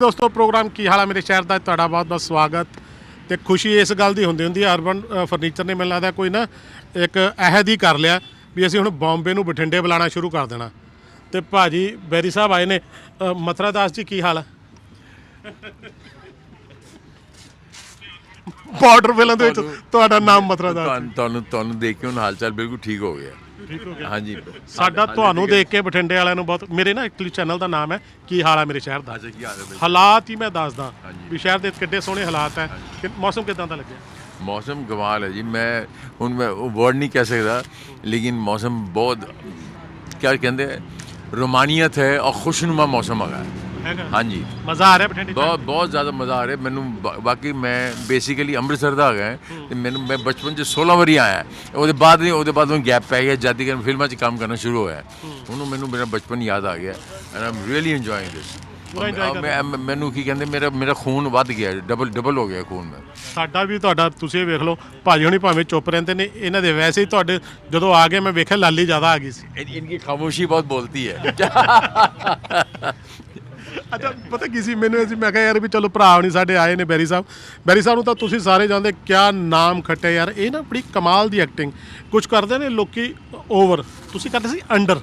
ਦੋਸਤੋ ਪ੍ਰੋਗਰਾਮ ਕੀ ਹਾਲ ਆ ਮੇਰੇ ਸ਼ਹਿਰ ਦਾ? ਤੁਹਾਡਾ ਬਹੁਤ ਬਹੁਤ ਸਵਾਗਤ। ਤੇ ਖੁਸ਼ੀ ਇਸ ਗੱਲ ਦੀ ਹੁੰਦੀ ਹੁੰਦੀ ਹੈ ਅਰਬਨ ਫਰਨੀਚਰ ਨੇ ਮੈਨੂੰ ਲੱਗਦਾ ਕੋਈ ਨਾ ਇੱਕ ਅਹਿਦ ਹੀ ਕਰ ਲਿਆ ਵੀ ਅਸੀਂ ਹੁਣ ਬੰਬੇ ਨੂੰ ਬਠਿੰਡੇ ਬੁਲਾਉਣਾ ਸ਼ੁਰੂ ਕਰ ਦੇਣਾ। ਤੇ ਭਾਜੀ ਬੈਰੀ ਸਾਹਿਬ ਆਏ ਨੇ। ਮਥੁਰਾ ਦਾਸ ਜੀ ਕੀ ਹਾਲ ਹੈ ਬਾਰਡਰ ਫਿਲਮ ਦੇ ਵਿੱਚ ਤੁਹਾਡਾ ਨਾਮ ਮਥੁਰਾ ਦਾਸ ਤੁਹਾਨੂੰ ਤੁਹਾਨੂੰ ਦੇਖ ਕੇ ਹੁਣ ਹਾਲ ਚਾਲ ਬਿਲਕੁਲ ਠੀਕ ਹੋ ਗਿਆ। ਠੀਕ ਹੋ ਗਿਆ ਹਾਂਜੀ ਸਾਡਾ ਤੁਹਾਨੂੰ ਦੇਖ ਕੇ ਬਠਿੰਡੇ ਵਾਲਿਆਂ ਨੂੰ ਬਹੁਤ ਮੇਰੇ ਨਾ ਐਕਚੁਅਲੀ ਚੈਨਲ ਦਾ ਨਾਮ ਹੈ ਕੀ ਹਾਲ ਆ ਮੇਰੇ ਸ਼ਹਿਰ ਦਾ ਅੱਛਾ ਕੀ ਹਾਲ ਹੈ ਬਈ? ਹਾਲਾਤ ਹੀ ਮੈਂ ਦੱਸਦਾ ਹਾਂਜੀ। ਵੀ ਸ਼ਹਿਰ ਦੇ ਕਿੱਡੇ ਸੋਹਣੇ ਹਾਲਾਤ ਹੈ ਕਿ ਮੌਸਮ ਕਿਦਾਂ ਦਾ ਲੱਗਿਆ ਮੌਸਮ ਕਮਾਲ ਹੈ ਜੀ ਮੈਂ ਹੁਣ ਮੈਂ ਉਹ ਵਰਡ ਨਹੀਂ ਕਹਿ ਸਕਦਾ ਲੇਕਿਨ ਮੌਸਮ ਬਹੁਤ क्या कहते हैं रोमानियत है और खुशनुमा मौसम आ गया है ਹੈਗਾ ਹਾਂਜੀ ਮਜ਼ਾ ਆ ਰਿਹਾ ਬਠਿੰਡੇ ਚ ਬਹੁਤ ਬਹੁਤ ਜ਼ਿਆਦਾ ਮਜ਼ਾ ਆ ਰਿਹਾ ਮੈਨੂੰ ਬਾ- ਬਾਕੀ ਮੈਂ ਬੇਸਿਕਲੀ ਅੰਮ੍ਰਿਤਸਰ ਦਾ ਹੈਗਾ ਤੇ ਮੈਨੂੰ ਮੈਂ ਬਚਪਨ ਚ 16 ਵਾਰੀ ਆਇਆ ਉਹਦੇ ਬਾਅਦ ਨਹੀਂ ਉਹਦੇ ਬਾਅਦ ਮੈਨੂੰ ਗੈਪ ਪੈ ਗਿਆ ਜਦ ਤੱਕ ਫਿਲਮਾਂ 'ਚ ਕੰਮ ਕਰਨਾ ਸ਼ੁਰੂ ਹੋਇਆ ਉਹਨੂੰ ਮੈਨੂੰ ਮੇਰਾ ਬਚਪਨ ਯਾਦ ਆ ਗਿਆ and I'm really enjoying this ਪੂਰਾ enjoy ਕਰ ਮੈਂ ਮੈਂ- ਮੈਨੂੰ ਕੀ ਕਹਿੰਦੇ ਮੇਰਾ ਮੇਰਾ ਖੂਨ ਵੱਧ ਗਿਆ ਡਬਲ ਡਬਲ ਹੋ ਗਿਆ ਖੂਨ ਮੈਂ ਸਾਡਾ ਵੀ ਤੁਹਾਡਾ ਤੁਸੀਂ ਇਹ ਵੇਖ ਲਓ ਭਾਜੀ ਹੁਣੀ ਭਾਵੇਂ ਚੁੱਪ ਰਹਿੰਦੇ ਨੇ ਇਹਨਾਂ ਦੇ ਵੈਸੇ ਹੀ ਤੁਹਾਡੇ ਜਦੋਂ ਆ ਗਏ ਮੈਂ ਵੇਖਿਆ ਲਾਲੀ ਜ਼ਿਆਦਾ ਆ ਗਈ ਸੀ इन- इनकी खामोशी बहुत बोलती है ਅੱਛਾ ਪਤਾ ਕੀ ਸੀ? ਮੈਨੂੰ ਇਹ ਸੀ ਮੈਂ ਕਿਹਾ ਯਾਰ ਵੀ ਚਲੋ ਭਰਾ ਹੁਣੀ ਸਾਡੇ ਆਏ ਨੇ ਬੈਰੀ ਸਾਹਿਬ। ਬੈਰੀ ਸਾਹਿਬ ਨੂੰ ਤਾਂ ਤੁਸੀਂ ਸਾਰੇ ਜਾਣਦੇ ਕਿਆ ਨਾਮ ਖੱਟਿਆ ਯਾਰ। ਇਹ ਨਾ ਬੜੀ ਕਮਾਲ ਦੀ ਐਕਟਿੰਗ ਕੁਝ ਕਰਦੇ ਨੇ ਲੋਕੀ ਓਵਰ ਤੁਸੀਂ ਕਰਦੇ ਸੀ ਅੰਡਰ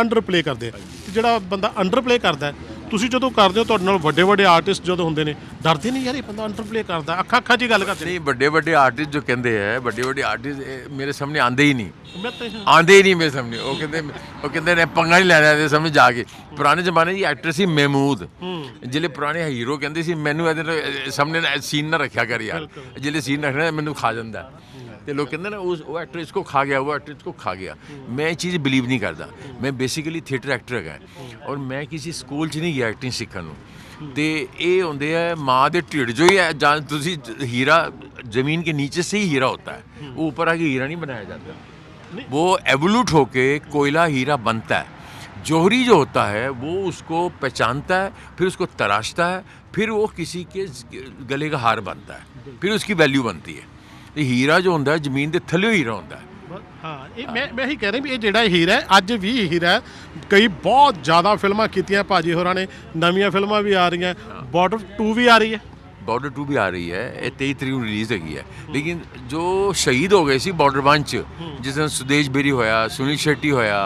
ਅੰਡਰ ਪਲੇ ਕਰਦੇ ਆ। ਤੇ ਜਿਹੜਾ ਬੰਦਾ ਅੰਡਰ ਪਲੇ ਕਰਦਾ ਹੈ, ਤੁਸੀਂ ਜਦੋਂ ਕਰਦੇ ਹੋ ਤੁਹਾਡੇ ਨਾਲ ਵੱਡੇ ਵੱਡੇ ਆਰਟਿਸਟ ਜਦੋਂ ਹੁੰਦੇ ਨੇ ਡਰਦੇ ਨਹੀਂ ਯਾਰ ਇਹ ਬੰਦਾ ਅੰਡਰਪਲੇ ਕਰਦਾ ਅੱਖਾਂ ਅੱਖਾਂ 'ਚ ਗੱਲ ਕਰਦੇ ਨਹੀਂ ਵੱਡੇ ਵੱਡੇ ਆਰਟਿਸਟ ਜੋ ਕਹਿੰਦੇ ਐ ਵੱਡੇ ਵੱਡੇ ਆਰਟਿਸਟ ਮੇਰੇ ਸਾਹਮਣੇ ਆਂਦੇ ਹੀ ਨਹੀਂ। ਮੈਂ ਹੀ ਨਹੀਂ ਮੇਰੇ ਸਾਹਮਣੇ। ਉਹ ਕਹਿੰਦੇ ਉਹ ਕਹਿੰਦੇ ਨੇ ਪੰਗਾ ਨਹੀਂ ਲੈਣਾ ਇਹਦੇ ਸਾਹਮਣੇ ਜਾ ਕੇ। ਪੁਰਾਣੇ ਜ਼ਮਾਨੇ ਦੀ ਐਕਟਰੈਸ ਸੀ ਮਹਿਮੂਦ। ਜਿਹੜੇ ਪੁਰਾਣੇ ਹੀਰੋ ਕਹਿੰਦੇ ਸੀ ਮੈਨੂੰ ਇਹਦੇ ਸਾਹਮਣੇ ਸੀਨ ਨਾ ਰੱਖਿਆ ਕਰ ਯਾਰ। ਜਿਹੜੇ ਸੀਨ ਰੱਖਣਾ ਮੈਨੂੰ ਖਾ ਜਾਂਦਾ। ਤੇ ਲੋਕ ਕਹਿੰਦੇ ਨੇ ਉਸ ਉਹ ਐਕਟਰ ਇਸਕੋ ਖਾ ਗਿਆ ਉਹ ਐਕਟਰ ਇਸਕੋ ਖਾ ਗਿਆ ਮੈਂ ਇਹ ਚੀਜ਼ ਬਿਲੀਵ ਨਹੀਂ ਕਰਦਾ ਮੈਂ ਬੇਸਿਕਲੀ ਥੀਏਟਰ ਐਕਟਰ ਹੈਗਾ ਔਰ ਮੈਂ ਕਿਸੇ ਸਕੂਲ 'ਚ ਨਹੀਂ ਗਿਆ ਐਕਟਿੰਗ ਸਿੱਖਣ ਨੂੰ ਤੇ ਇਹ ਹੁੰਦੇ ਆ ਮਾਂ ਦੇ ਢਿੱਡ ਜੋ ਹੀ ਹੈ ਜਾਂ ਤੁਸੀਂ ਹੀਰਾ ਜ਼ਮੀਨ ਕੇ ਨੀਚੇ से ही हीरा होता है वो ऊपर आके हीरा नहीं बनाया जाता वो एवोल्यूट होके कोयला हीरा बनता है जौहरी जो होता है वो उसको पहचानता है फिर उसको तराशता है फिर वो किसी के गले का हार बनता है फिर उसकी वैल्यू बनती है ਤੇ ਹੀਰਾ ਜੋ ਹੁੰਦਾ ਜ਼ਮੀਨ ਦੇ ਥੱਲੇ ਹੀਰਾ ਹੁੰਦਾ ਹੈ। ਹਾਂ ਇਹ ਮੈਂ ਮੈਂ ਹੀ ਕਹਿ ਰਿਹਾ ਵੀ ਇਹ ਜਿਹੜਾ ਹੀਰਾ ਹੈ ਅੱਜ ਵੀ ਹੀਰਾ ਹੈ। ਕਈ ਬਹੁਤ ਜ਼ਿਆਦਾ ਫਿਲਮਾਂ ਕੀਤੀਆਂ ਭਾਜੀ ਹੋਰਾਂ ਨੇ ਨਵੀਆਂ ਫਿਲਮਾਂ ਵੀ ਆ ਰਹੀਆਂ ਬਾਰਡਰ 2 ਵੀ ਆ ਰਹੀ ਹੈ। ਬਾਰਡਰ 2 ਵੀ ਆ ਰਹੀ ਹੈ ਇਹ 23 ਤਰੀਕ ਨੂੰ ਰਿਲੀਜ਼ ਹੈਗੀ ਹੈ। ਲੇਕਿਨ ਜੋ ਸ਼ਹੀਦ ਹੋ ਗਏ ਸੀ ਬਾਰਡਰ 1 ਚ ਜਿਸ ਤਰ੍ਹਾਂ ਸੁਦੇਸ਼ ਬੇਰੀ ਹੋਇਆ ਸੁਨੀਲ ਸ਼ੈਟੀ ਹੋਇਆ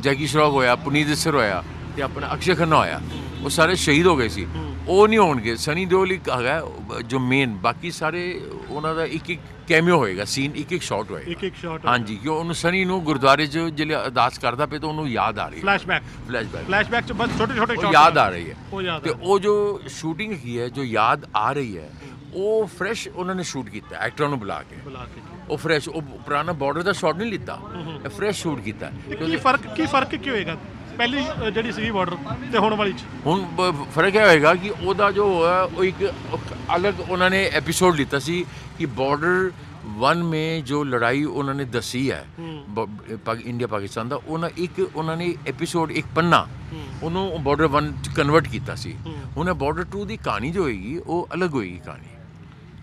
ਜੈਕੀ ਸ਼ਰੋਫ ਹੋਇਆ ਪੁਨੀਤ ਇਸਰ ਹੋਇਆ ਤੇ ਆਪਣਾ ਅਕਸ਼ੇ ਖੰਨਾ ਹੋਇਆ ਉਹ ਸਾਰੇ ਸ਼ਹੀਦ ਹੋ ਗਏ ਸੀ। ਉਹ ਨਹੀਂ ਹੋਣਗੇ। ਸਨੀ ਦਿਓਲ ਇੱਕ ਹੈਗਾ ਜੋ ਮੇਨ ਬਾਕੀ ਸਾਰੇ ਉਹਨਾਂ ਦਾ ਇੱਕ ਇੱਕ ਕੈਮਿਓ ਹੋਏਗਾ ਸੀਨ ਇੱਕ ਇੱਕ ਸ਼ਾਟ ਹੋਏਗਾ। ਇੱਕ ਇੱਕ ਸ਼ਾਟ ਹਾਂਜੀ ਕਿਉਂ ਉਹਨੂੰ ਸਨੀ ਨੂੰ ਗੁਰਦੁਆਰੇ 'ਚ ਜਿਹੜੇ ਅਰਦਾਸ ਕਰਦਾ ਪਿਆ ਤਾਂ ਉਹਨੂੰ ਯਾਦ ਆ ਰਹੀ ਹੈ। ਫਲੈਸ਼ਬੈਕ ਫਲੈਸ਼ਬੈਕ ਫਲੈਸ਼ਬੈਕ ਚ ਬਸ ਛੋਟੇ ਛੋਟੇ ਸ਼ਾਟ ਯਾਦ ਆ ਰਹੀ ਹੈ। ਤੇ ਉਹ ਜੋ ਸ਼ੂਟਿੰਗ ਕੀ ਹੈ ਜੋ ਯਾਦ ਆ ਰਹੀ ਹੈ ਉਹ ਫਰੈਸ਼ ਉਹਨਾਂ ਨੇ ਸ਼ੂਟ ਕੀਤਾ ਐਕਟਰਾਂ ਨੂੰ ਬੁਲਾ ਕੇ। ਬੁਲਾ ਕੇ। ਉਹ ਫਰੈਸ਼ ਉਹ ਪੁਰਾਣਾ ਬਾਰਡਰ ਦਾ ਸ਼ਾਟ ਨਹੀਂ ਲਿੱਤਾ ਫਰੈਸ਼ ਸ਼ੂਟ ਕੀਤਾ। ਕੀ ਫ਼ਰਕ ਕੀ ਫ਼ਰਕ ਕੀ ਹੋਏਗਾ ਪਹਿਲੀ ਅ, ਜਿਹੜੀ ਸੀ ਬਾਰਡਰ ਤੇ ਹੁਣ ਵਾਲੀ ਚ। ਹੁਣ ਬ- ਫ਼ਰਕ ਇਹ ਹੋਏਗਾ ਕਿ ਉਹਦਾ ਜੋ ਹੈ ਉਹ ਇੱਕ ਅਲੱਗ ਉਹਨਾਂ ਨੇ ਐਪੀਸੋਡ ਲਿੱਤਾ ਸੀ ਕਿ ਬਾਰਡਰ 1 ਮੇ ਜੋ ਲੜਾਈ ਉਹਨਾਂ ਨੇ ਦੱਸੀ ਹੈ ਬ- ਪਾਕ- ਇੰਡੀਆ ਪਾਕਿਸਤਾਨ ਦਾ ਉਹਨਾਂ ਇੱਕ ਉਹਨਾਂ ਨੇ ਐਪੀਸੋਡ ਇੱਕ ਪੰਨਾ ਉਹਨੂੰ ਬਾਰਡਰ 1 ਚ ਕਨਵਰਟ ਕੀਤਾ ਸੀ। ਹੁਣ ਬਾਰਡਰ 2 ਦੀ ਕਹਾਣੀ ਜੋ ਹੋਏਗੀ ਉਹ ਅਲੱਗ ਹੋਏਗੀ ਕਹਾਣੀ।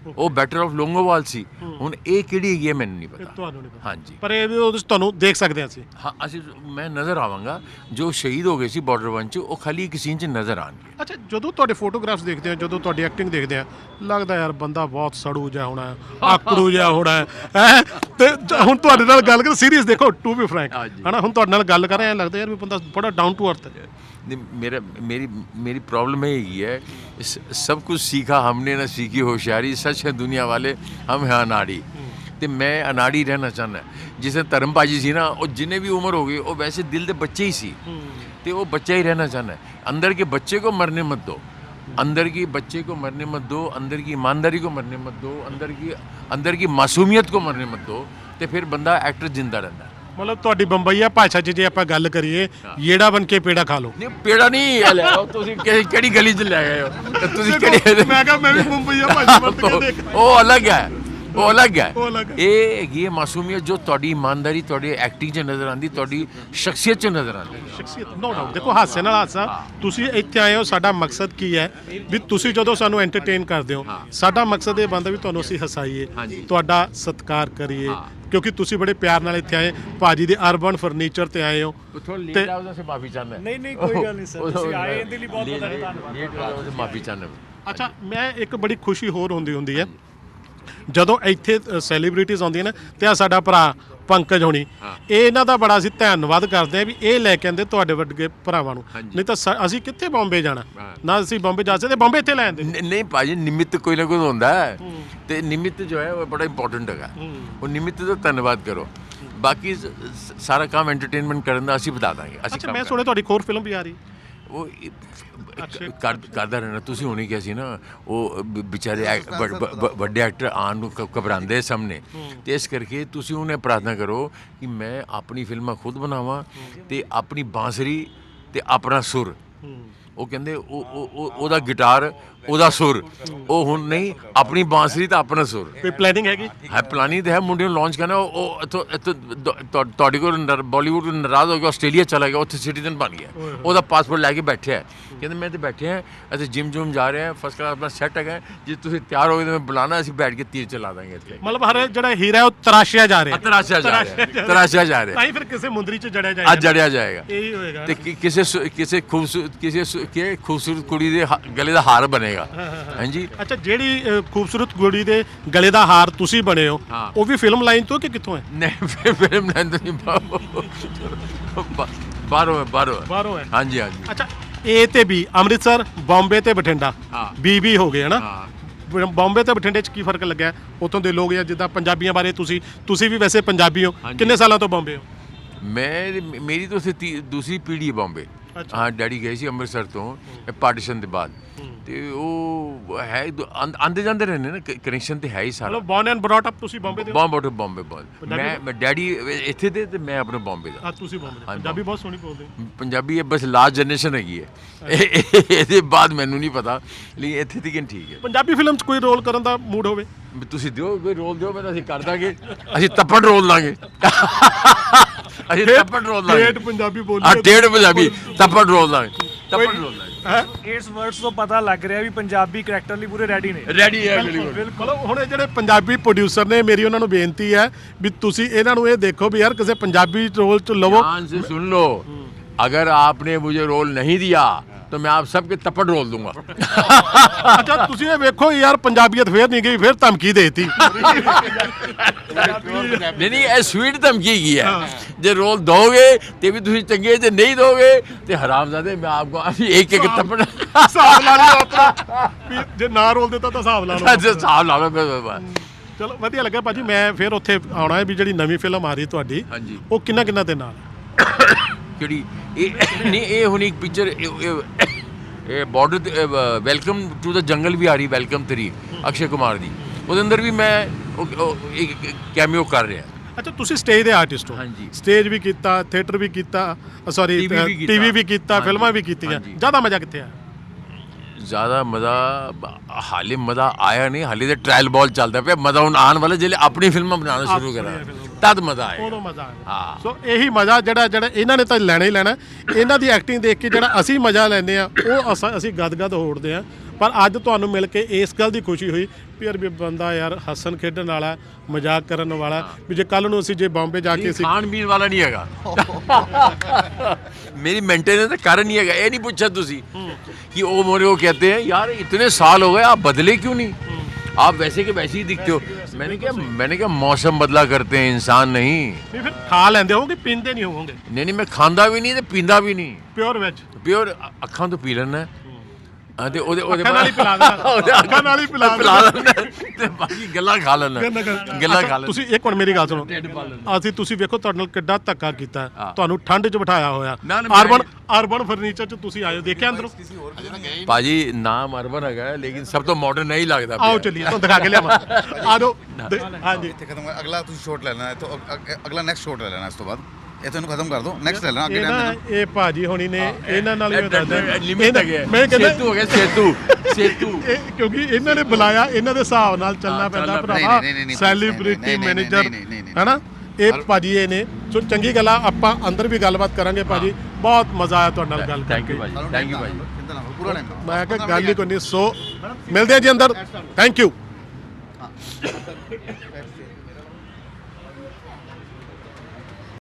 ਉਹ ਬੈਟਰ ਆਫ ਲੋਂਗੋਵਾਲ ਸੀ। ਹੁਣ ਇਹ ਕਿਹੜੀ ਹੈਗੀ ਹੈ ਮੈਨੂੰ ਨਹੀਂ ਪਤਾ। ਤੁਹਾਨੂੰ ਨਹੀਂ ਪਤਾ। ਹਾਂਜੀ। ਪਰ ਇਹ ਵੀ ਉਹਦੇ ਤੁਹਾਨੂੰ ਦੇਖ ਸਕਦੇ ਹਾਂ ਅਸੀਂ। ਹਾਂ ਅਸੀਂ ਮੈਂ ਨਜ਼ਰ ਆਵਾਂਗਾ। ਜੋ ਸ਼ਹੀਦ ਹੋ ਗਏ ਸੀ ਬਾਰਡਰ 1 ਚ ਉਹ ਖਾਲੀ ਇੱਕ ਸੀਨ ਚ ਨਜ਼ਰ ਆਣਗੇ ਅੱਛਾ ਜਦੋਂ ਤੁਹਾਡੇ ਫੋਟੋਗ੍ਰਾਫਸ ਦੇਖਦੇ ਆ ਜਦੋਂ ਤੁਹਾਡੀ ਐਕਟਿੰਗ ਦੇਖਦੇ ਆ ਲੱਗਦਾ ਯਾਰ ਬੰਦਾ ਬਹੁਤ ਸੜੂ ਜਿਹਾ ਹੋਣਾ ਆਕੜੂ ਜਿਹਾ ਹੋਣਾ ਹੈ? ਤੇ ਹੁਣ ਤੁਹਾਡੇ ਨਾਲ ਗੱਲ ਕਰ ਸੀਰੀਅਸ ਦੇਖੋ ਟੂ ਬੀ ਫਰੈਂਕ। ਹਨਾ ਹੁਣ ਤੁਹਾਡੇ ਨਾਲ ਗੱਲ ਕਰ ਰਹੇ ਆ ਲੱਗਦਾ ਯਾਰ ਵੀ ਬੰਦਾ ਬੜਾ ਡਾਊਨ ਟੂ ਅਰਥ ਹੈ। मेरा मेरी मेरी प्रॉब्लम है ये है स- सब कुछ सीखा हमने ना सीखी होशियारी सच है दुनिया वाले हम हैं अनाड़ी ਤੇ ਮੈਂ ਅਨਾੜੀ ਰਹਿਣਾ ਚਾਹੁੰਦਾ ਜਿਸ ਤਰ੍ਹਾਂ ਧਰਮ ਭਾਜੀ ਸੀ ਨਾ ਉਹ ਜਿੰਨੇ ਵੀ ਉਮਰ ਹੋ ਗਈ ਉਹ ਵੈਸੇ ਦਿਲ ਦੇ ਬੱਚੇ ਹੀ ਸੀ ਤੇ ਉਹ ਬੱਚਾ ਹੀ ਰਹਿਣਾ ਚਾਹੁੰਦਾ है। अंदर के बच्चे को मरने मत दो अंदर की बच्चे को मरने मत दो अंदर की ईमानदारी को मरने मत दो अंदर की अंदर की मासूमियत को मरने मत दो ਤੇ ਫਿਰ ਬੰਦਾ ਐਕਟਰ ਜਿੰਦਾ ਰਹਿੰਦਾ ਹੈ। ਮਤਲਬ ਤੁਹਾਡੀ ਬੰਬਈਆ ਭਾਸ਼ਾ 'ਚ ਜੇ ਆਪਾਂ ਗੱਲ ਕਰੀਏ ਜਿਹੜਾ ਬਣ ਕੇ ਪੇੜਾ ਖਾ ਲਓ। ਨਹੀਂ ਪੇੜਾ ਨਹੀਂ ਇਹ ਲੈ ਆਓ ਤੁਸੀਂ ਕਿਹੜੀ ਕਿਹੜੀ ਗਲੀ 'ਚ ਲੈ ਗਏ ਹੋ? ਤੇ ਤੁਸੀਂ ਕਿਹੜੀ ਮੈਂ ਕਿਹਾ ਮੈਂ ਵੀ ਬੰਬਈਆ ਭਾਸ਼ਾ ਵਰਤ ਕੇ ਦੇਖ ਉਹ ਅਲੱਗ ਹੈ ਉਹ ਅਲੱਗ ਹੈ। ਉਹ ਅਲੱਗ ਹੈ। ਇਹ ਹੈਗੀ ਹੈ ਮਾਸੂਮੀਅਤ ਜੋ ਤੁਹਾਡੀ ਇਮਾਨਦਾਰੀ ਤੁਹਾਡੀ ਐਕਟਿੰਗ 'ਚ ਨਜ਼ਰ ਆਉਂਦੀ ਤੁਹਾਡੀ ਸ਼ਖਸੀਅਤ 'ਚ ਨਜ਼ਰ ਆਉਂਦੀ। ਸ਼ਖਸੀਅਤ ਨੋ ਡਾਊਟ ਦੇਖੋ ਹਾਸੇ ਨਾਲ ਹਾਸਾ। ਤੁਸੀਂ ਇੱਥੇ ਆਏ ਹੋ ਸਾਡਾ ਮਕਸਦ ਕੀ ਹੈ? ਵੀ ਤੁਸੀਂ ਜਦੋਂ ਸਾਨੂੰ ਐਂਟਰਟੇਨ ਕਰਦੇ ਹੋ ਸਾਡਾ ਮਕਸਦ ਇਹ ਬਣਦਾ ਵੀ ਤੁਹਾਨੂੰ ਅਸੀਂ ਹਸਾਈਏ। ਤੁਹਾਡਾ ਸਤਿਕਾਰ ਕਰੀਏ ਕਿਉਂਕਿ ਤੁਸੀਂ ਬੜੇ ਪਿਆਰ ਨਾਲ ਇੱਥੇ ਆਏ ਭਾਜੀ ਦੇ ਅਰਬਨ ਫਰਨੀਚਰ ਤੇ ਆਏ ਹੋ। ਥੋੜਾ ਤੇ- ਲੇਟ ਆ ਉਹਦਾ ਸੇ ਮਾਫੀ ਚਾਹਨਾ ਨਹੀਂ ਨਹੀਂ ਕੋਈ ਗੱਲ ਨਹੀਂ ਸਰ ਤੁਸੀਂ ਆਏ ਇਹਦੇ ਲਈ ਬਹੁਤ ਬਹੁਤ ਧੰਨਵਾਦ। ਲੇਟ ਹੋ ਉਹਦੇ ਮਾਫੀ ਚਾਹਨਾ ਅੱਛਾ ਮੈਂ ਇੱਕ ਬੜੀ ਖੁਸ਼ੀ ਹੋਰ ਹੁੰਦੀ ਹੁੰਦੀ ਹੈ। ਜਦੋਂ ਇੱਥੇ ਸੈਲੀਬ੍ਰਿਟੀਜ਼ ਆਉਂਦੀਆਂ ਨੇ ਤੇ ਆ ਸਾਡਾ ਭਰਾ ਪੰਕਜ ਹੋਣੀ। ਇਹ ਇਹਨਾਂ ਦਾ ਬੜਾ ਅਸੀਂ ਧੰਨਵਾਦ ਕਰਦੇ ਆ ਵੀ ਇਹ ਲੈ ਕੇ ਆਂਦੇ ਤੁਹਾਡੇ ਵੱਡੇ ਭਰਾਵਾਂ ਨੂੰ। ਨਹੀਂ ਤਾਂ ਸ- ਅਸੀਂ ਕਿੱਥੇ ਬੰਬੇ ਜਾਣਾ। ਨਾ ਅਸੀਂ ਬੰਬੇ ਜਾ ਸਕਦੇ ਬੰਬੇ ਇੱਥੇ ਲੈ ਆਂਦੇ ਨ- ਨਹੀਂ ਭਾਜੀ ਨਿਮਿਤ ਕੋਈ ਨਾ ਕੋਈ ਹੁੰਦਾ। ਹੈ। ਤੇ ਨਿਮਿਤ ਜੋ ਹੈ ਉਹ ਬੜਾ ਇੰਪੋਰਟੈਂਟ ਹੈਗਾ। ਉਹ ਨਿਮਿਤ ਦਾ ਧੰਨਵਾਦ ਕਰੋ। ਬਾਕੀ ਸ- ਸ- ਸਾਰਾ ਕੰਮ ਐਂਟਰਟੇਨਮੈਂਟ ਕਰਨ ਦਾ ਅਸੀਂ ਬਤਾ ਦਾਂਗੇ। ਅਸੀਂ ਅੱਛਾ ਕੰਮ ਮੈਂ ਸੁਣਿਆ ਤੁਹਾਡੀ ਇੱਕ ਹੋਰ ਫਿਲਮ ਵੀ ਆ ਰਹੀ। ਉਹ ਕਰਦਾ ਰਹਿਣਾ ਤੁਸੀਂ ਹੁਣੇ ਕਿਹਾ ਸੀ ਨਾ ਉਹ ਵਿਚਾਰੇ ਵੱਡ- ਐਕਟਰ ਆਉਣ ਨੂੰ ਘਬਰਾਉਂਦੇ ਸਾਹਮਣੇ। ਤੇ ਇਸ ਕਰਕੇ ਤੁਸੀਂ ਉਹਨੇ ਪ੍ਰਾਰਥਨਾ ਕਰੋ ਕਿ ਮੈਂ ਆਪਣੀ ਫਿਲਮਾਂ ਖੁਦ ਬਣਾਵਾਂ ਤੇ ਆਪਣੀ ਬਾਂਸਰੀ ਤੇ ਆਪਣਾ ਸੁਰ। ਉਹ ਕਹਿੰਦੇ ਉਹ ਉਹ- ਉਹ ਉਹਦਾ ਗਿਟਾਰ ਉਹਦਾ ਸੁਰ। ਉਹ ਹੁਣ ਨਹੀਂ ਆਪਣੀ ਬਾਂਸਰੀ ਤੇ ਆਪਣਾ ਸੁਰ। ਕੋਈ ਪਲੈਨਿੰਗ ਹੈਗੀ? ਹੈ ਪਲਾਨੀ ਤੇ ਹੈ ਮੁੰਡੇ ਨੂੰ ਲਾਂਚ ਕਰਨਾ ਉਹ- ਤੁਹਾਡੇ ਕੋਲ ਬਾਲੀਵੁੱਡ ਨੂੰ ਨਾਰਾਜ਼ ਹੋ ਗਿਆ ਆਸਟ੍ਰੇਲੀਆ ਚਲਾ ਗਿਆ ਉੱਥੇ ਸਿਟੀਜ਼ਨ ਬਣ ਗਿਆ। ਉਹਦਾ ਪਾਸਪੋਰਟ ਲੈ ਕੇ ਬੈਠਿਆ ਹੈ। ਕਹਿੰਦੇ ਮੈਂ ਤੇ ਬੈਠੇ ਆ ਅਸੀਂ ਜਿਮ ਜੁਮ ਜਾ ਰਹੇ ਆ ਫਸਟ ਕਲਾਸ ਆਪਣਾ ਸੈੱਟ ਹੈਗਾ ਜੇ ਤੁਸੀਂ ਤਿਆਰ ਹੋ ਗਏ ਤਾਂ ਮੈਂ ਬੁਲਾਣਾ ਅਸੀਂ ਬੈਠ ਕੇ ਤੀਰ ਚਲਾ ਦਾਂਗੇ ਇੱਥੇ। ਮਤਲਬ ਹਰ ਜਿਹੜਾ ਹੀਰਾ ਹੈ ਉਹ ਤਰਾਸ਼ਿਆ ਜਾ ਰਿਹਾ ਤਰਾਸ਼ਿਆ ਜਾ ਰਿਹਾ ਤਰਾਸ਼ਿਆ ਜਾ ਰਿਹਾ ਤਾਂ ਹੀ ਫਿਰ ਕਿਸੇ ਮੁੰਦਰੀ 'ਚ ਜੜਿਆ ਜਾਏਗਾ। ਅੱਜ ਜੜਿਆ ਜਾਏਗਾ। ਇਹੀ ਹੋਏਗਾ। ਤੇ ਕਿਸੇ ਕਿਸੇ ਖੂਬਸੂਰਤ ਕਿਸੇ ਸੁ- ਕਿ ਖੂਬਸੂਰਤ ਕੁੜੀ ਦੇ ਹਾ- ਗਲੇ ਦਾ ਹਾਰ ਬਣੇਗਾ। ਹਾਂਜੀ? ਅੱਛਾ ਜਿਹੜੀ ਅ, ਖੂਬਸੂਰਤ ਕੁੜੀ ਦੇ ਗਲੇ ਦਾ ਹਾਰ ਤੁਸੀਂ ਬਣੇ ਹੋ ਹਾਂ। ਉਹ ਵੀ ਫਿਲਮ ਲਾਈਨ ਤੋਂ ਕਿ ਕਿੱਥੋਂ ਹੈ? ਨਹੀਂ ਫਿਰ ਫਿਲਮ ਲੈਂਦੇ ਨਹੀਂ ਬਾ- ਬਾਹਰੋਂ ਹੈ ਬਾਹਰੋਂ ਹੈ। ਬਾਹਰੋਂ ਹੈ। ਹਾਂਜੀ ਹਾਂਜੀ। ਅੱਛਾ ਏ ਤੇ ਬੀ ਅੰਮ੍ਰਿਤਸਰ ਬੰਬੇ ਤੇ ਬਠਿੰਡਾ। ਹਾਂ। ਬੀ ਬੀ ਹੋ ਗਏ ਹਨਾ? ਹਾਂ। ਬ- ਬੰਬੇ ਤੇ ਬਠਿੰਡੇ 'ਚ ਕੀ ਫ਼ਰਕ ਲੱਗਿਆ? ਉਥੋਂ ਦੇ ਲੋਕ ਜਾਂ ਜਿੱਦਾਂ ਪੰਜਾਬੀਆਂ ਬਾਰੇ ਤੁਸੀਂ ਤੁਸੀਂ ਵੀ ਵੈਸੇ ਪੰਜਾਬੀ ਹੋ। ਹਾਂਜੀ। ਕਿੰਨੇ ਸਾਲਾਂ ਤੋਂ ਬੰਬੇ ਹੋ? ਮੈਂ ਮੇਰੀ ਤਾਂ ਉੱਥੇ ਤੀ- ਦੂਸਰੀ ਪੀੜ੍ਹੀ ਹੈ ਬੰਬੇ। ਹਾਂ ਡੈਡੀ ਗਏ ਸੀ ਅੰਮ੍ਰਿਤਸਰ ਤੋਂ ਪਾਰਟੀਸ਼ਨ ਦੇ ਬਾਅਦ। ਤੇ ਉਹ ਹੈ ਆਂਦੇ ਜਾਂਦੇ ਰਹਿੰਦੇ ਨਾ ਕਨੈਕਸ਼ਨ ਤੇ ਹੈ ਹੀ ਸਾਰਾ। ਮਤਲਬ ਬੌਰਨ ਐਂਡ ਬ੍ਰੌਟ ਅਪ ਤੁਸੀਂ ਬੰਬੇ ਦੇ ਹੋ? ਬੰਬ ਆਊਟ ਬੰਬੇ ਬੰਬ ਮੈਂ ਮੈਂ ਡੈਡੀ ਇੱਥੇ ਦੇ ਤੇ ਮੈਂ ਆਪਣੇ ਬੰਬੇ ਦਾ। ਆ ਤੁਸੀਂ ਬੰਬੇ ਦੇ। ਹਾਂ, ਪੰਜਾਬੀ ਬਹੁਤ ਸੋਹਣੀ ਬੋਲਦੇ। ਹੋ ਪੰਜਾਬੀ ਇਹ ਬਸ ਲਾਸਟ ਜਨਰੇਸ਼ਨ ਹੈਗੀ ਹੈ। ਇਹ- ਇਹ- ਇਹਦੇ ਬਾਅਦ ਮੈਨੂੰ ਨਹੀਂ ਪਤਾ ਲੇਕਿਨ ਇੱਥੇ ਤੱਕ ਠੀਕ ਹੈ। ਪੰਜਾਬੀ ਫਿਲਮ 'ਚ ਕੋਈ ਰੋਲ ਕਰਨ ਦਾ ਮੂਡ ਹੋਵੇ? ਤੁਸੀਂ ਦਿਓ ਕੋਈ ਰੋਲ ਦਿਓ ਮੈਂ ਅਸੀਂ ਕਰ ਦਾਂਗੇ। ਅਸੀਂ ਤੱਪੜ ਰੋਲ ਲਾਂਗੇ। ਅਸੀਂ ਤੱਪੜ ਰੋਲ ਲਾਂਗੇ ਠੇਠ ਪੰਜਾਬੀ ਬੋਲੀ ਆ ਡੇਢ ਪੰਜਾਬੀ ਤੱਪੜ ਰੋਲ ਲਾਂਗੇ ਤੱਪੜ ਰੋਲ ਲਾਂਗੇ ਹੈ ਇਸ ਵਰਡਸ ਤੋਂ ਪਤਾ ਲੱਗ ਰਿਹਾ ਵੀ ਪੰਜਾਬੀ ਕਰੈਕਟਰ ਲਈ ਪੂਰੇ ਰੈਡੀ ਨੇ ਰੈਡੀ ਹੈ ਬਿਲਕੁਲ ਮਤਲਬ ਹੁਣ ਇਹ ਜਿਹੜੇ ਪੰਜਾਬੀ ਪ੍ਰੋਡਿਊਸਰ ਨੇ ਮੇਰੀ ਉਹਨਾਂ ਨੂੰ ਬੇਨਤੀ ਹੈ ਵੀ ਤੁਸੀਂ ਇਹਨਾਂ ਨੂੰ ਇਹ ਦੇਖੋ ਵੀ ਯਾਰ ਕਿਸੇ ਪੰਜਾਬੀ ਰੋਲ 'ਚ ਲਵੋ ध्यान से सुन लो अगर आपने मुझे रोल नहीं दिया तो मैं आप सबके तपड़ रोल दूंगा ਅੱਛਾ ਤੁਸੀਂ ਇਹ ਵੇਖੋ ਯਾਰ ਪੰਜਾਬੀਅਤ ਫੇਰ ਨਹੀਂ ਗਈ ਫੇਰ ਧਮਕੀ ਦੇਤੀ नहीं नहीं ये स्वीट धमकी की है जे रोल दोगे ते भी तुम चंगे जे नहीं दोगे ते हरामजादे मैं आपको अभी एक एक तपड़ ਹਿਸਾਬ ਲਾ ਲਿਓ ਆਪਣਾ ਵੀ ਜੇ ਨਾ ਰੋਲ ਦਿੱਤਾ ਤਾਂ ਹਿਸਾਬ ਲਾ ਲਓ अच्छा साहब ला लो ਚਲੋ ਵਧੀਆ ਲੱਗਾ ਭਾਜੀ ਮੈਂ ਫਿਰ ਉੱਥੇ ਆਉਣਾ ਹੈ ਵੀ ਜਿਹੜੀ ਨਵੀਂ ਫਿਲਮ ਆ ਰਹੀ ਤੁਹਾਡੀ ਹਾਂਜੀ ਉਹ ਕਿੰਨਾ ਕਿੰਨਾ ਦੇ ਨਾਲ ਕਿਹੜੀ? ਇਹ ਨਹੀਂ ਇਹ ਹੁਣ ਇੱਕ ਪਿਕਚਰ ਇਹ ਬਾਰਡਰ ਵੈਲਕਮ ਟੂ ਦ ਜੰਗਲ ਵੀ ਆ ਰਹੀ ਵੈਲਕਮ 3 ਅਕਸ਼ੇ ਕੁਮਾਰ ਦੀ। ਉਹਦੇ ਅੰਦਰ ਵੀ ਮੈਂ ਇੱਕ ਕੈਮੀਓ ਕਰ ਰਿਹਾ। ਅੱਛਾ ਤੁਸੀਂ ਸਟੇਜ ਦੇ ਆਰਟਿਸਟ ਹੋ। ਹਾਂਜੀ। ਸਟੇਜ ਵੀ ਕੀਤਾ ਥੀਏਟਰ ਵੀ ਕੀਤਾ ਸੌਰੀ। ਟੀਵੀ ਵੀ ਕੀਤਾ। ਫਿਲਮਾਂ ਵੀ ਕੀਤੀਆਂ। ਜ਼ਿਆਦਾ ਮਜ਼ਾ ਕਿੱਥੇ ਆਇਆ? ਜ਼ਿਆਦਾ ਮਜ਼ਾ ਹਾਲੇ ਮਜ਼ਾ ਆਇਆ ਨਹੀਂ ਹਾਲੇ ਤੇ ਟ੍ਰਾਇਲ ਬਾਲ ਚੱਲਦਾ ਪਿਆ। ਮਜ਼ਾ ਹੁਣ ਆਉਣ ਵਾਲਾ ਜਿਹੜੇ ਆਪਣੀ ਫਿਲਮਾਂ ਬਣਾਉਣਾ ਸ਼ੁਰੂ ਕਰਾਂ। ਤਦ ਮਜ਼ਾ ਆਏਗਾ। ਉਦੋਂ ਮਜ਼ਾ ਆਇਆ ਹਾਂ। ਸੋ ਇਹੀ ਮਜ਼ਾ ਜਿਹੜਾ ਜਿਹੜਾ ਇਹਨਾਂ ਨੇ ਤਾਂ ਲੈਣਾ ਹੀ ਲੈਣਾ। ਇਹਨਾਂ ਦੀ ਐਕਟਿੰਗ ਦੇਖ ਕੇ ਜਿਹੜਾ ਅਸੀਂ ਮਜ਼ਾ ਲੈਂਦੇ ਆ ਉਹ ਅਸਾਂ- ਅਸੀਂ ਗਦਗਦ ਹੋੜਦੇ ਆ ਪਰ ਅੱਜ ਤੁਹਾਨੂੰ ਮਿਲ ਕੇ ਇਸ ਗੱਲ ਦੀ ਖੁਸ਼ੀ ਹੋਈ ਵੀ ਯਾਰ ਵੀ ਬੰਦਾ ਯਾਰ ਹੱਸਣ ਖੇਡਣ ਵਾਲਾ ਮਜ਼ਾਕ ਕਰਨ ਵਾਲਾ ਵੀ ਜੇ ਕੱਲ ਨੂੰ ਅਸੀਂ ਜੇ ਬੰਬੇ ਜਾ ਕੇ ਅਸੀਂ ਖਾਣ ਪੀਣ ਵਾਲਾ ਨਹੀਂ ਹੈਗਾ मेरी मेंटेनेंस का कारण नहीं है ये नहीं पूछा तुसी कि वो मोरे वो कहते हैं यार इतने साल हो गए आप बदले क्यों नहीं आप वैसे के वैसे ही दिखते हो मैंने क्या मैंने क्या मौसम बदला करते हैं इंसान नहीं ਨਹੀਂ ਫਿਰ ਖਾ ਲੈਂਦੇ ਹੋਵੋਗੇ ਪੀਂਦੇ ਨਹੀਂ ਹੋਵੋਗੇ नहीं नहीं मैं खांदा भी नहीं ते पींदा भी नहीं ਪਿਓਰ ਵੈਜ ਪਿਓਰ ਅੱਖਾਂ ਤੋਂ ਪੀ ਲੈਣਾ ਹਾਂ ਤੇ ਉਹਦੇ ਉਹਦੇ ਅੱਖਾਂ ਨਾਲ ਹੀ ਪਿਲਾ ਦੇਣਾ ਉਹਦੇ ਅੱਖਾਂ ਨਾਲ ਹੀ ਪਿਲਾ ਪਿਲਾ ਲੈਣਾ ਤੇ ਬਾਕੀ ਗੱਲਾਂ ਖਾ ਲੈਣਾ ਗੱਲਾਂ ਖਾ ਲੈਣਾ ਤੁਸੀਂ ਇੱਕ ਮਿੰਟ ਮੇਰੀ ਗੱਲ ਸੁਣੋ। ਅਸੀਂ ਤੁਸੀਂ ਵੇਖੋ ਤੁਹਾਡੇ ਨਾਲ ਕਿੱਡਾ ਧੱਕਾ ਕੀਤਾ। ਹੈ। ਹਾਂ। ਤੁਹਾਨੂੰ ਠੰਡ 'ਚ ਬਿਠਾਇਆ ਹੋਇਆ। ਅਰਬਨ ਅਰਬਨ ਫਰਨੀਚਰ 'ਚ ਤੁਸੀਂ ਹੋ। ਦੇਖਿਆ ਅੰਦਰੋਂ? ਭਾਜੀ ਨਾਮ ਅਰਬਨ ਹੈਗਾ ਹੈ, ਲੇਕਿਨ ਸਭ ਤੋਂ ਮਾਡਰਨ ਨਹੀਂ ਲੱਗਦਾ ਆਓ। ਚੱਲੀਏ ਤੁਹਾਨੂੰ ਦਿਖਾ ਕੇ ਲਿਆਵਾਂ। ਆ ਜਾਓ ਹਾਂਜੀ। ਇੱਥੇ ਖਤਮ ਅਗਲਾ ਤੁਸੀਂ ਸ਼ੋਟ ਲੈ ਲੈਣਾ ਤੋਂ ਅਗਲਾ ਨੈਕਸਟ ਸ਼ੋਟ ਲੈ ਲੈਣਾ ਇਸ ਤੋਂ ਬਾਅਦ। ਇਹ ਤੁਹਾਨੂੰ ਖਤਮ ਕਰ ਦੋ। ਨੈਕਸਟ ਲੈ ਲੈਣਾ ਅੱਗੇ ਇਹ ਨਾ ਦੇਣਾ ਇਹ ਭਾਜੀ ਹੋਣੀ ਨੇ ਇਹਨਾਂ ਨਾਲ ਹੀ ਮੈਂ ਦੱਸਦਾ। ਲਿਮਿਟ ਹੈਗੇ ਮੈਂ ਕਹਿੰਦਾ ਸੇਤੂ ਹੋ ਗਿਆ ਸੇਤੂ ਸੇਤੂ। ਇਹ ਕਿਉਂਕਿ ਇਹਨਾਂ ਨੇ ਬੁਲਾਇਆ ਇਹਨਾਂ ਦੇ ਹਿਸਾਬ ਨਾਲ ਚੱਲਣਾ ਹਾਂ, ਪੈਂਦਾ ਭਰਾਵਾ। ਸੈਲੀਬ੍ਰਿਟੀ ਮੈਨੇਜਰ ਹੈਨਾ? ਇਹ ਭਾਜੀ ਇਹ ਨੇ। ਸੋ ਚੰਗੀ ਗੱਲ ਆ ਆਪਾਂ ਅੰਦਰ ਵੀ ਗੱਲਬਾਤ ਕਰਾਂਗੇ ਭਾਜੀ। ਬਹੁਤ ਮਜ਼ਾ ਆਇਆ ਤੁਹਾਡੇ ਨਾਲ ਗੱਲ ਥੈਂਕ ਯੂ ਕਰਕੇ। ਭਾਜੀ ਥੈਂਕ ਯੂ ਭਾਜੀ। ਚਿੰਤਾ ਨਾ ਕਰੋ ਪੂਰਾ ਟਾਈਮ ਮੈਂ ਕਿਹਾ ਗੱਲ ਹੀ ਕੋਈ ਨਹੀਂ ਸੋ ਮਿਲਦੇ ਆ ਜੀ ਅੰਦਰ। Thank you